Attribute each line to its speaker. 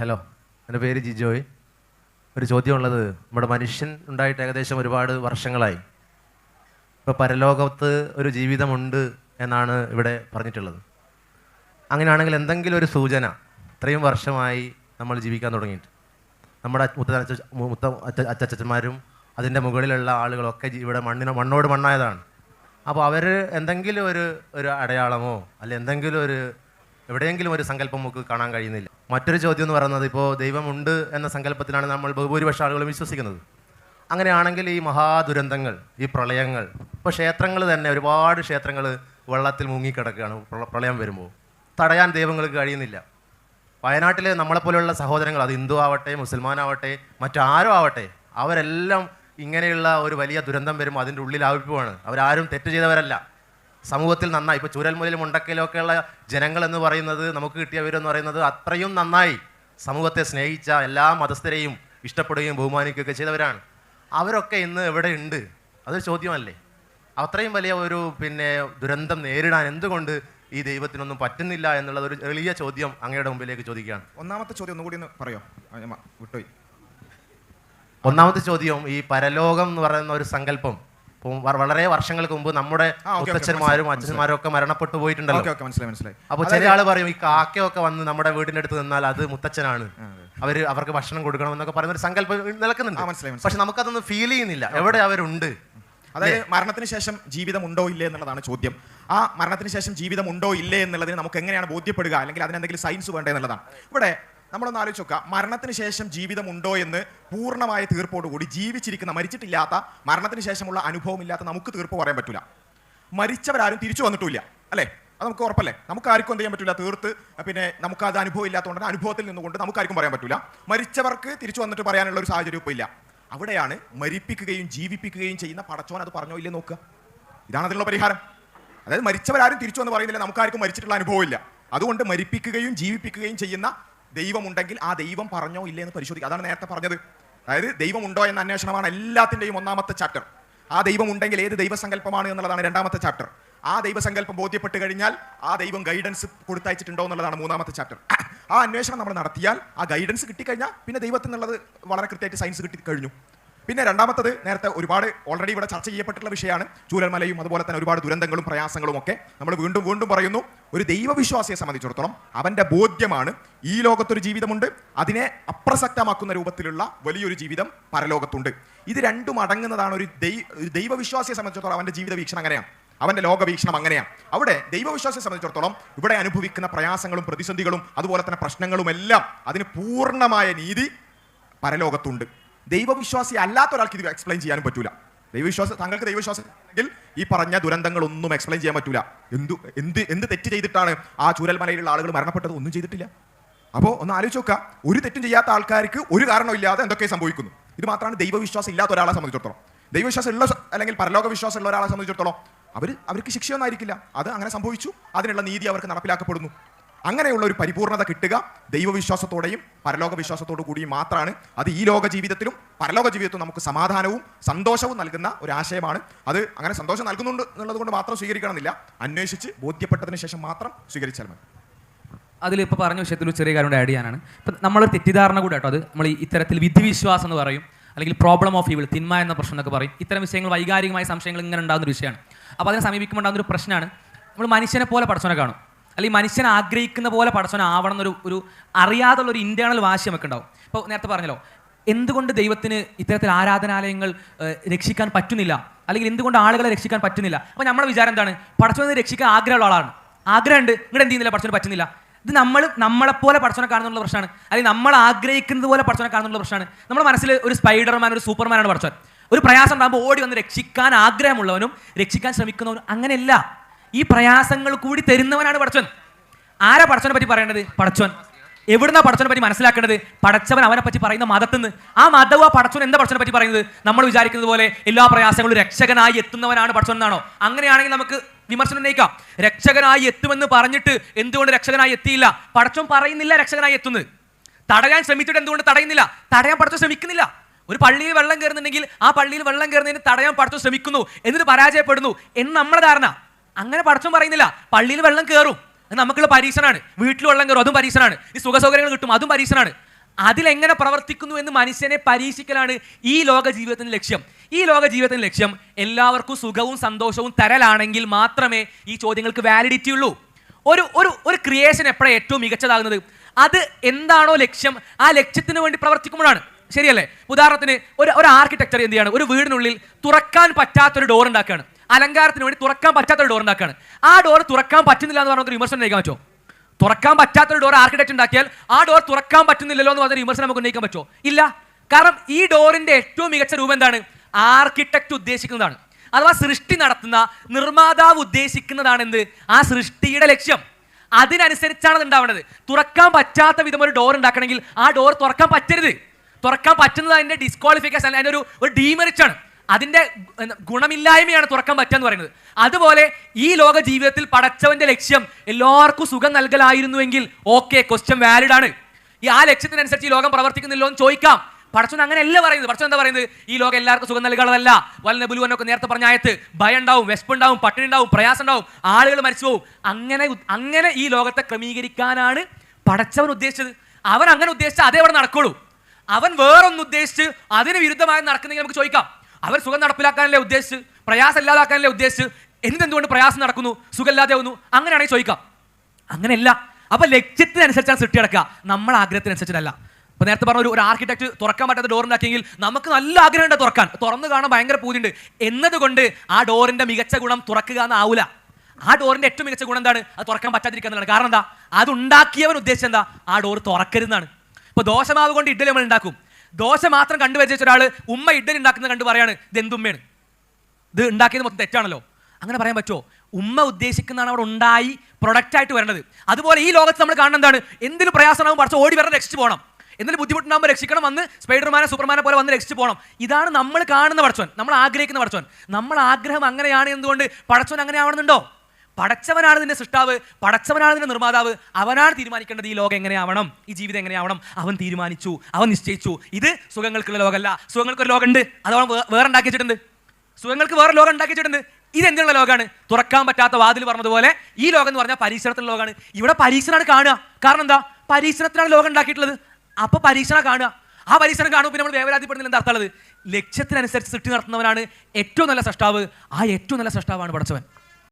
Speaker 1: Hello എന്റെ പേര് ജിജോയ്. ഒരു ചോദ്യമുള്ളത് നമ്മുടെ മനുഷ്യൻ ഉണ്ടായിട്ട് ഏകദേശം ഒരുപാട് വർഷങ്ങളായി. ഇപ്പോൾ പരലോകത്ത് ഒരു ജീവിതമുണ്ട് എന്നാണ് ഇവിടെ പറഞ്ഞിട്ടുള്ളത്. അങ്ങനെയാണെങ്കിൽ എന്തെങ്കിലും ഒരു സൂചന ഇത്രയും വർഷമായി നമ്മൾ ജീവിക്കാൻ തുടങ്ങിയിട്ട്. നമ്മുടെ മുത്ത മുത്ത അച്ച അച്ചച്ചന്മാരും അതിന്റെ മുകളിലുള്ള ആളുകളൊക്കെ ഇവിടെ മണ്ണിന് മണ്ണോട് മണ്ണായതാണ്. അപ്പോൾ അവർ എന്തെങ്കിലും ഒരു ഒരു അടയാളമോ അല്ലെ എന്തെങ്കിലും ഒരു എവിടെയെങ്കിലും ഒരു സങ്കല്പം നമുക്ക് കാണാൻ കഴിയുന്നില്ല. മറ്റൊരു ചോദ്യം എന്ന് പറയുന്നത് ഇപ്പോൾ ദൈവമുണ്ട് എന്ന സങ്കല്പത്തിലാണ് നമ്മൾ ബഹുഭൂരിപക്ഷം ആളുകളും വിശ്വസിക്കുന്നത്. അങ്ങനെയാണെങ്കിൽ ഈ മഹാദുരന്തങ്ങൾ ഈ പ്രളയങ്ങൾ ഇപ്പോൾ ക്ഷേത്രങ്ങൾ തന്നെ ഒരുപാട് ക്ഷേത്രങ്ങൾ വെള്ളത്തിൽ മുങ്ങിക്കിടക്കുകയാണ് പ്രള- പ്രളയം വരുമ്പോൾ തടയാൻ ദൈവങ്ങൾക്ക് കഴിയുന്നില്ല. വയനാട്ടിലെ നമ്മളെപ്പോലെയുള്ള സഹോദരങ്ങൾ അത് ഹിന്ദു ആവട്ടെ മുസൽമാനാവട്ടെ മറ്റാരോ ആവട്ടെ അവരെല്ലാം ഇങ്ങനെയുള്ള ഒരു വലിയ ദുരന്തം വരുമ്പോൾ അതിന്റെ ഉള്ളിൽ ആവിപ്പുവാണ് അവരാരും തെറ്റ് ചെയ്തവരല്ല. സമൂഹത്തിൽ നന്നായി. ഇപ്പോൾ ചുരൽമുതലും മുണ്ടക്കയിലൊക്കെയുള്ള ജനങ്ങൾ എന്ന് പറയുന്നത് നമുക്ക് കിട്ടിയവരെന്ന് പറയുന്നത് അത്രയും നന്നായി സമൂഹത്തെ സ്നേഹിച്ച എല്ലാ മതസ്ഥരെയും ഇഷ്ടപ്പെടുകയും ബഹുമാനിക്കുകയൊക്കെ ചെയ്തവരാണ്. അവരൊക്കെ ഇന്ന് എവിടെ ഉണ്ട്? അതൊരു ചോദ്യമല്ലേ? അത്രയും വലിയ ഒരു പിന്നെ ദുരന്തം നേരിടാൻ എന്തുകൊണ്ട് ഈ ദൈവത്തിനൊന്നും പറ്റുന്നില്ല എന്നുള്ളത് ഒരു എളിയ ചോദ്യം അങ്ങയുടെ മുമ്പിലേക്ക് ചോദിക്കുകയാണ്.
Speaker 2: ഒന്നാമത്തെ ചോദ്യം ഒന്നുകൂടി ഒന്ന് പറയോ? വിട്ടോയി വിട്ടുപോയി
Speaker 1: ഒന്നാമത്തെ ചോദ്യം ഈ പരലോകം എന്ന് പറയുന്ന ഒരു സങ്കല്പം വളരെ വർഷങ്ങൾക്ക് മുമ്പ് നമ്മുടെ മുത്തച്ഛന്മാരും അച്ഛന്മാരും ഒക്കെ മരണപ്പെട്ടു പോയിട്ടുണ്ടല്ലോ.
Speaker 2: മനസ്സിലായി മനസ്സിലായി.
Speaker 1: അപ്പൊ ചില ആൾ പറയും ഈ കാക്കയൊക്കെ വന്ന് നമ്മുടെ വീടിന്റെ അടുത്ത് നിന്നാൽ അത് മുത്തച്ഛനാണ്. അവർ അവർക്ക് ഭക്ഷണം കൊടുക്കണം എന്നൊക്കെ പറയുന്ന ഒരു സങ്കല്പം നിലക്കുന്നുണ്ട്. പക്ഷെ നമുക്കതൊന്നും ഫീൽ ചെയ്യുന്നില്ല. എവിടെ അവരുണ്ട്?
Speaker 2: അതായത് മരണത്തിന് ശേഷം ജീവിതം ഉണ്ടോ ഇല്ലേ എന്നുള്ളതാണ് ചോദ്യം. ആ മരണത്തിന് ശേഷം ജീവിതം ഉണ്ടോ ഇല്ലേ എന്നുള്ളതിന് നമുക്ക് എങ്ങനെയാണ് ബോധ്യപ്പെടുക? അല്ലെങ്കിൽ അതിന് എന്തെങ്കിലും സയൻസ് വേണ്ടേ എന്നുള്ളതാണ്. ഇവിടെ നമ്മളൊന്ന് ആലോചിച്ച് നോക്കുക മരണത്തിന് ശേഷം ജീവിതം ഉണ്ടോ എന്ന് പൂർണമായ തീർപ്പോടുകൂടി ജീവിച്ചിരിക്കുന്ന മരിച്ചിട്ടില്ലാത്ത മരണത്തിന് ശേഷമുള്ള അനുഭവമില്ലാത്ത നമുക്ക് തീർപ്പ് പറയാൻ പറ്റില്ല മരിച്ചവരാരും തിരിച്ചു വന്നിട്ടില്ല അല്ലേ? അത് നമുക്ക് ഉറപ്പല്ലേ? നമുക്ക് ആർക്കും എന്ത് ചെയ്യാൻ പറ്റില്ല തീർത്ത് പിന്നെ നമുക്ക് അത് അനുഭവം ഇല്ലാത്തതുകൊണ്ട് അനുഭവത്തിൽ നിന്നുകൊണ്ട് നമുക്ക് ആർക്കും പറയാൻ പറ്റില്ല മരിച്ചവർക്ക് തിരിച്ചു വന്നിട്ട് പറയാനുള്ള ഒരു സാഹചര്യം ഇപ്പോൾ ഇല്ല. അവിടെയാണ് മരിപ്പിക്കുകയും ജീവിപ്പിക്കുകയും ചെയ്യുന്ന പടച്ചോൻ അത് പറഞ്ഞോ ഇല്ലേ നോക്കുക. ഇതാണ് അതിനുള്ള പരിഹാരം. അതായത് മരിച്ചവരാരും തിരിച്ചു വന്ന് പറയുന്നില്ല നമുക്കാർക്കും മരിച്ചിട്ടുള്ള അനുഭവമില്ല. അതുകൊണ്ട് മരിപ്പിക്കുകയും ജീവിപ്പിക്കുകയും ചെയ്യുന്ന ദൈവമുണ്ടെങ്കിൽ ആ ദൈവം പറഞ്ഞോ ഇല്ലേ എന്ന് പരിശോധിക്കുക അതാണ് നേരത്തെ പറഞ്ഞത്. അതായത് ദൈവമുണ്ടോ എന്ന അന്വേഷണമാണ് എല്ലാത്തിന്റെയും ഒന്നാമത്തെ ചാപ്റ്റർ. ആ ദൈവം ഉണ്ടെങ്കിൽ ഏത് ദൈവസങ്കല്പമാണ് എന്നുള്ളതാണ് രണ്ടാമത്തെ ചാപ്റ്റർ. ആ ദൈവസങ്കല്പം ബോധ്യപ്പെട്ട് കഴിഞ്ഞാൽ ആ ദൈവം ഗൈഡൻസ് കൊടുത്തയച്ചിട്ടുണ്ടോ എന്നുള്ളതാണ് മൂന്നാമത്തെ ചാപ്റ്റർ. ആ അന്വേഷണം നമ്മൾ നടത്തിയാൽ ആ ഗൈഡൻസ് കിട്ടിക്കഴിഞ്ഞാൽ പിന്നെ ദൈവത്തിൽ നിന്നുള്ളത് വളരെ കൃത്യമായിട്ട് സയൻസ് കിട്ടി കഴിഞ്ഞു. പിന്നെ രണ്ടാമത്തത് നേരത്തെ ഒരുപാട് ഓൾറെഡി ഇവിടെ ചർച്ച ചെയ്യപ്പെട്ടിട്ടുള്ള വിഷയമാണ്. ചൂരൽമലയും അതുപോലെ തന്നെ ഒരുപാട് ദുരന്തങ്ങളും പ്രയാസങ്ങളും ഒക്കെ നമ്മൾ വീണ്ടും വീണ്ടും പറയുന്നു. ഒരു ദൈവവിശ്വാസിയെ സംബന്ധിച്ചിടത്തോളം അവന്റെ ബോധ്യമാണ് ഈ ലോകത്തൊരു ജീവിതമുണ്ട്. അതിനെ അപ്രസക്തമാക്കുന്ന രൂപത്തിലുള്ള വലിയൊരു ജീവിതം പരലോകത്തുണ്ട്. ഇത് രണ്ടും അടങ്ങുന്നതാണ് ഒരു ദൈവ ദൈവവിശ്വാസിയെ സംബന്ധിച്ചിടത്തോളം അവന്റെ ജീവിത വീക്ഷണം അങ്ങനെയാണ്. അവന്റെ ലോകവീക്ഷണം അങ്ങനെയാണ്. അവിടെ ദൈവവിശ്വാസിയെ സംബന്ധിച്ചിടത്തോളം ഇവിടെ അനുഭവിക്കുന്ന പ്രയാസങ്ങളും പ്രതിസന്ധികളും അതുപോലെ തന്നെ പ്രശ്നങ്ങളും എല്ലാം അതിന് പൂർണമായ നീതി പരലോകത്തുണ്ട്. ദൈവവിശ്വാസി അല്ലാത്ത ഒരാൾക്ക് ഇത് എക്സ്പ്ലെയിൻ ചെയ്യാനും പറ്റൂല. ദൈവവിശ്വാസം താങ്കൾക്ക് ദൈവവിശ്വാസം ഉണ്ടെങ്കിൽ ഈ പറഞ്ഞ ദുരന്തങ്ങളൊന്നും എക്സ്പ്ലെയിൻ ചെയ്യാൻ പറ്റൂല. എന്തു എന്ത് എന്ത് തെറ്റ് ചെയ്തിട്ടാണ് ആ ചൂരൽമലയിലുള്ള ആളുകൾ മരണപ്പെട്ടത്? ഒന്നും ചെയ്തിട്ടില്ല. അപ്പോൾ ഒന്ന് ആലോചിച്ച് നോക്കുക. ഒരു തെറ്റും ചെയ്യാത്ത ആൾക്കാർക്ക് ഒരു കാരണമില്ലാതെ എന്തൊക്കെ സംഭവിക്കുന്നു? ഇത് മാത്രമാണ് ദൈവവിശ്വാസം ഇല്ലാത്ത ഒരാളെ സംബന്ധിച്ചിടത്തോളം. ദൈവവിശ്വാസം ഉള്ള അല്ലെങ്കിൽ പരലോക വിശ്വാസം ഉള്ള ഒരാളെ സംബന്ധിച്ചിടത്തോളം അവർ അവർക്ക് ശിക്ഷയൊന്നും ആയിരിക്കില്ല. അത് അങ്ങനെ സംഭവിച്ചു. അതിനുള്ള നീതി അവർക്ക് നടപ്പിലാക്കപ്പെടുന്നു. അങ്ങനെയുള്ള ഒരു പരിപൂർണത കിട്ടുക ദൈവവിശ്വാസത്തോടെയും പരലോക വിശ്വാസത്തോടു കൂടിയും മാത്രമാണ് അത് ഈ ലോക ജീവിതത്തിലും പരലോക ജീവിതത്തിലും നമുക്ക് സമാധാനവും സന്തോഷവും നൽകുന്ന ഒരു ആശയമാണ്. അത് അങ്ങനെ സന്തോഷം നൽകുന്നുണ്ട് എന്നുള്ളത് കൊണ്ട് മാത്രം സ്വീകരിക്കണമെന്നില്ല. അന്വേഷിച്ച് ബോധ്യപ്പെട്ടതിന് ശേഷം മാത്രം സ്വീകരിച്ചാൽ മതി.
Speaker 3: അതിൽ ഇപ്പോൾ പറഞ്ഞ വിഷയത്തിൽ ചെറിയ കാര്യം ആഡ് ചെയ്യാനാണ്. ഇപ്പം നമ്മളൊരു തെറ്റിദ്ധാരണ കൂടെ കേട്ടോ അത് നമ്മൾ ഇത്തരത്തിൽ വിധിവിശ്വാസം എന്ന് പറയും അല്ലെങ്കിൽ പ്രോബ്ലം ഓഫ് ഈവിൾ തിന്മ എന്ന പ്രശ്നം എന്നൊക്കെ പറയും. ഇത്തരം വിഷയങ്ങൾ വൈകാരികമായ സംശയങ്ങൾ ഇങ്ങനെ ഉണ്ടാകുന്ന ഒരു വിഷയമാണ്. അപ്പോൾ അതിനെ സമീപിക്കുമ്പോൾ ഉണ്ടാകുന്ന ഒരു പ്രശ്നമാണ്. നമ്മൾ മനുഷ്യനെ പോലെ പടച്ചവനെ കാണും. അല്ലെങ്കിൽ മനുഷ്യൻ ആഗ്രഹിക്കുന്ന പോലെ പടച്ചവൻ ആവണം എന്നൊരു ഒരു അറിയാതുള്ള ഒരു ഇന്റേണൽ വാശി നമുക്ക് ഉണ്ടാവും. ഇപ്പോൾ നേരത്തെ പറഞ്ഞല്ലോ എന്തുകൊണ്ട് ദൈവത്തിന് ഇത്തരത്തിൽ ആരാധനാലയങ്ങൾ രക്ഷിക്കാൻ പറ്റുന്നില്ല? അല്ലെങ്കിൽ എന്തുകൊണ്ട് ആളുകളെ രക്ഷിക്കാൻ പറ്റുന്നില്ല? അപ്പോൾ നമ്മുടെ വിചാരം എന്താണ്? പടച്ചവനെ രക്ഷിക്കാൻ ആഗ്രഹമുള്ള ആളാണ്. ആഗ്രഹമുണ്ട് ഇവിടെ എന്ത് ചെയ്യുന്നില്ല പടച്ചവന് പറ്റുന്നില്ല. ഇത് നമ്മൾ നമ്മളെപ്പോലെ പടച്ചവനെ കാണുന്നുള്ള പ്രശ്നമാണ്. അല്ലെങ്കിൽ നമ്മൾ ആഗ്രഹിക്കുന്നത് പോലെ പടച്ചവനെ കാണുന്നുള്ള പ്രശ്നമാണ്. നമ്മുടെ മനസ്സിൽ ഒരു സ്പൈഡർമാൻ ഒരു സൂപ്പർമാനാണ് പടച്ചവൻ ഒരു പ്രയാസം ഉണ്ടാകുമ്പോൾ ഓടി വന്ന് രക്ഷിക്കാൻ ആഗ്രഹമുള്ളവനും രക്ഷിക്കാൻ ശ്രമിക്കുന്നവനും അങ്ങനെയല്ല. ഈ പ്രയാസങ്ങൾ കൂടി തരുന്നവനാണ് പടച്ചവൻ ആരാ പടച്ചവനെ പറ്റി പറയേണ്ടത്? പടച്ചവൻ എവിടുന്നാ പടച്ചവനെ പറ്റി മനസ്സിലാക്കേണ്ടത്? പടച്ചവൻ അവനെ പറ്റി പറയുന്ന മതത്തിൽ ആ മതവും ആ പടച്ചവൻ എന്താ പടച്ചവനെ പറ്റി പറയുന്നത്? നമ്മൾ വിചാരിക്കുന്നത് പോലെ എല്ലാ പ്രയാസങ്ങളും രക്ഷകനായി എത്തുന്നവനാണ് പടച്ചവൻ എന്നാണോ? അങ്ങനെയാണെങ്കിൽ നമുക്ക് വിമർശനം ഉന്നയിക്കാം. രക്ഷകനായി എത്തുമെന്ന് പറഞ്ഞിട്ട് എന്തുകൊണ്ട് രക്ഷകനായി എത്തിയില്ല? പടച്ചവൻ പറയുന്നില്ല രക്ഷകനായി എത്തുന്നത്. തടയാൻ ശ്രമിച്ചിട്ട് എന്തുകൊണ്ട് തടയുന്നില്ല? തടയാൻ പടച്ചവൻ ശ്രമിക്കുന്നില്ല. ഒരു പള്ളിയിൽ വെള്ളം കയറുന്നുണ്ടെങ്കിൽ ആ പള്ളിയിൽ വെള്ളം കയറുന്നതിന് തടയാൻ പടച്ചവൻ ശ്രമിക്കുന്നു. എന്നിട്ട് പരാജയപ്പെടുന്നു. എന്ന് നമ്മുടെ ധാരണ. അങ്ങനെ പടച്ചം പറയുന്നില്ല. പള്ളിയിൽ വെള്ളം കയറും അത് നമുക്കുള്ള പരീക്ഷണാണ് വീട്ടിൽ വെള്ളം കയറും അതും പരീക്ഷണാണ് ഈ സുഖസൗകര്യങ്ങൾ കിട്ടും. അതും പരീക്ഷണാണ് അതിലെങ്ങനെ പ്രവർത്തിക്കുന്നു എന്ന് മനുഷ്യനെ പരീക്ഷിക്കലാണ് ഈ ലോക ജീവിതത്തിന്റെ ലക്ഷ്യം. ഈ ലോക ജീവിതത്തിന്റെ ലക്ഷ്യം എല്ലാവർക്കും സുഖവും സന്തോഷവും തരലാണെങ്കിൽ മാത്രമേ ഈ ചോദ്യങ്ങൾക്ക് വാലിഡിറ്റി ഉള്ളൂ. ഒരു ഒരു ഒരു ക്രിയേഷൻ എപ്പോഴാണ് ഏറ്റവും മികച്ചതാകുന്നത്? അത് എന്താണോ ലക്ഷ്യം. ആ ലക്ഷ്യത്തിന് വേണ്ടി പ്രവർത്തിക്കുമ്പോഴാണ്. ശരിയല്ലേ? ഉദാഹരണത്തിന് ഒരു ഒരു ആർക്കിടെക്ചർ എന്ത് ചെയ്യാണ്? ഒരു വീടിനുള്ളിൽ തുറക്കാൻ പറ്റാത്തൊരു ഡോർ ഉണ്ടാക്കുകയാണ്. അലങ്കാരത്തിന് വേണ്ടി തുറക്കാൻ പറ്റാത്തൊരു ഡോർ ഉണ്ടാക്കുകയാണ് ആ ഡോർ തുറക്കാൻ പറ്റുന്നില്ല എന്ന് പറഞ്ഞൊരു വിമർശനം ഉന്നയിക്കാൻ പറ്റുമോ? തുറക്കാൻ പറ്റാത്തൊരു ഡോർ ആർക്കിടെക്ട് ഉണ്ടാക്കിയാൽ ആ ഡോർ തുറക്കാൻ പറ്റുന്നില്ലല്ലോ എന്ന് പറഞ്ഞൊരു വിമർശനം നമുക്ക് ഉന്നയിക്കാൻ പറ്റുമോ? ഇല്ല. കാരണം ഈ ഡോറിന്റെ ഏറ്റവും മികച്ച രൂപം എന്താണ്? ആർക്കിടെക്ട് ഉദ്ദേശിക്കുന്നതാണ്. അഥവാ സൃഷ്ടി നടത്തുന്ന നിർമ്മാതാവ് ഉദ്ദേശിക്കുന്നതാണ് എന്ത്? ആ സൃഷ്ടിയുടെ ലക്ഷ്യം. അതിനനുസരിച്ചാണ് അത് ഉണ്ടാവേണ്ടത് തുറക്കാൻ പറ്റാത്ത വിധം ഒരു ഡോർ ഉണ്ടാക്കണമെങ്കിൽ ആ ഡോർ തുറക്കാൻ പറ്റരുത്. തുറക്കാൻ പറ്റുന്നത് അതിന്റെ ഡിസ്ക്വാളിഫിക്കേഷൻ അതിന്റെ ഒരു ഒരു ഡീമെറിറ്റ് ആണ്. അതിന്റെ ഗു- ഗുണമില്ലായ്മയാണ് തുറക്കാൻ പറ്റുക എന്ന് പറയുന്നത്. അതുപോലെ ഈ ലോക ജീവിതത്തിൽ പടച്ചവന്റെ ലക്ഷ്യം എല്ലാവർക്കും സുഖം നൽകലായിരുന്നുവെങ്കിൽ ഓക്കെ ക്വസ്റ്റ്യൻ വാലിഡ് ആണ്. ഈ ആ ലക്ഷ്യത്തിനനുസരിച്ച് ഈ ലോകം പ്രവർത്തിക്കുന്നില്ലോ എന്ന് ചോദിക്കാം. പടച്ചവൻ അങ്ങനെയല്ല പറയുന്നത്. പടച്ചവൻ എന്താ പറയുന്നത്? ഈ ലോകം എല്ലാവർക്കും സുഖം നൽകാനുള്ളതല്ല. വല്ല ബുലുവനൊക്കെ നേരത്തെ പറഞ്ഞ ആയത്ത് ഭയം ഉണ്ടാവും വിശപ്പ് ഉണ്ടാവും പട്ടിണി ഉണ്ടാവും പ്രയാസം ഉണ്ടാവും ആളുകൾ മരിച്ചു പോകും. അങ്ങനെ അങ്ങനെ ഈ ലോകത്തെ ക്രമീകരിക്കാനാണ് പടച്ചവൻ ഉദ്ദേശിച്ചത്. അവൻ അങ്ങനെ ഉദ്ദേശിച്ച അതേ അവിടെ നടക്കുള്ളൂ. അവൻ വേറൊന്ന് ഉദ്ദേശിച്ച് അതിന് വിരുദ്ധമായി നടക്കുന്നെങ്കിൽ നമുക്ക് ചോദിക്കാം. അവൻ സുഖം നടപ്പിലാക്കാനല്ലേ ഉദ്ദേശിച്ച്? പ്രയാസം ഇല്ലാതാക്കാനല്ലേ ഉദ്ദേശിച്ച്? എന്തെന്തുകൊണ്ട് പ്രയാസം നടക്കുന്നു? സുഖമില്ലാതെ ആവുന്നു? അങ്ങനെയാണെങ്കിൽ ചോദിക്കാം. അങ്ങനെയല്ല. അപ്പൊ ലക്ഷ്യത്തിനനുസരിച്ചാണ് സൃഷ്ടി നടക്കുക. നമ്മൾ ആഗ്രഹത്തിനനുസരിച്ചല്ല ഇപ്പൊ നേരത്തെ പറഞ്ഞ ഒരു- ആർക്കിടെക്ട് തുറക്കാൻ പറ്റാത്ത ഡോർ ഉണ്ടാക്കിയെങ്കിൽ നമുക്ക് നല്ല ആഗ്രഹമുണ്ട് തുറക്കാൻ. തുറന്നു കാണാൻ ഭയങ്കര പൂതിയുണ്ട്. എന്നതുകൊണ്ട് ആ ഡോറിന്റെ മികച്ച ഗുണം തുറക്കുക എന്നാവൂല ആ ഡോറിന്റെ ഏറ്റവും മികച്ച ഗുണം എന്താണ്? അത് തുറക്കാൻ പറ്റാതിരിക്കുന്നതാണ് കാരണം എന്താ? അത് ഉണ്ടാക്കിയവൻ ഉദ്ദേശിച്ചത് എന്താ? ആ ഡോർ തുറക്കരുതെന്നാണ്. ഇപ്പൊ ദോഷമാവുകൊണ്ട് ഇഡ്ഡലി നമ്മൾ ഉണ്ടാക്കും. ദോശ മാത്രം കണ്ടുവച്ച ഒരാൾ ഉമ്മ ഇഡ്ഡലി ഉണ്ടാക്കുന്നത് കണ്ട് പറയാണ് ഇത് എന്തുമ്മയാണ് ഇത് ഉണ്ടാക്കിയത് മൊത്തം തെറ്റാണല്ലോ. അങ്ങനെ പറയാൻ പറ്റുമോ? ഉമ്മ ഉദ്ദേശിക്കുന്നതാണ് അവിടെ ഉണ്ടായി പ്രൊഡക്റ്റ് ആയിട്ട് വരേണ്ടത്. അതുപോലെ ഈ ലോകത്ത് നമ്മൾ കാണുന്നത് എന്താണ്? എന്തിനും പ്രയാസമാകുമ്പോൾ കുറച്ച് ഓടി വരണം രക്ഷിച്ച് പോകണം. എന്തെങ്കിലും ബുദ്ധിമുട്ടുണ്ടാകുമ്പോൾ രക്ഷിക്കണം വന്ന് സ്പൈഡർമാനെ സൂപ്പർമാനെ പോലെ വന്ന് രക്ഷിച്ച് പോകണം. ഇതാണ് നമ്മൾ കാണുന്ന പടച്ചോൻ നമ്മൾ ആഗ്രഹിക്കുന്ന പടച്ചോൻ. നമ്മൾ ആഗ്രഹം അങ്ങനെയാണ് എന്തുകൊണ്ട് പടച്ചോൻ അങ്ങനെ ആവണമെന്നുണ്ടോ? പടച്ചവനാണ് നിന്റെ സൃഷ്ടാവ് പടച്ചവനാണ് നിന്റെ നിർമ്മാതാവ്. അവനാണ് തീരുമാനിക്കേണ്ടത് ഈ ലോകം എങ്ങനെയാവണം? ഈ ജീവിതം എങ്ങനെയാവണം? അവൻ തീരുമാനിച്ചു അവൻ നിശ്ചയിച്ചു. ഇത് സുഖങ്ങൾക്കുള്ള ലോകമല്ല. സുഖങ്ങൾക്കൊരു ലോകമുണ്ട്. അത് അവൻ വേറെ ഉണ്ടാക്കി വെച്ചിട്ടുണ്ട്. സുഖങ്ങൾക്ക് വേറെ ലോകം ഉണ്ടാക്കി വെച്ചിട്ടുണ്ട്. ഇത് എന്തിനുള്ള ലോകമാണ്? തുറക്കാൻ പറ്റാത്ത വാതിൽ പറഞ്ഞതുപോലെ ഈ ലോകം എന്ന് പറഞ്ഞാൽ പരീക്ഷണത്തിലുള്ള ലോകമാണ്. ഇവിടെ പരീക്ഷണമാണ് കാണുക. കാരണം എന്താ? പരീക്ഷണത്തിനാണ് ലോകം ഉണ്ടാക്കിയിട്ടുള്ളത്. അപ്പൊ പരീക്ഷണം കാണുക. ആ പരീക്ഷണം കാണുമ്പോൾ പിന്നെ നമ്മൾ വേവരാതിപ്പെടുന്നില്ല എന്താ അർത്ഥമുള്ളത് ലക്ഷ്യത്തിനനുസരിച്ച് സൃഷ്ടി നടത്തുന്നവനാണ് ഏറ്റവും നല്ല സൃഷ്ടാവ്. ആ ഏറ്റവും നല്ല സൃഷ്ടാവാണ് പഠിച്ചവൻ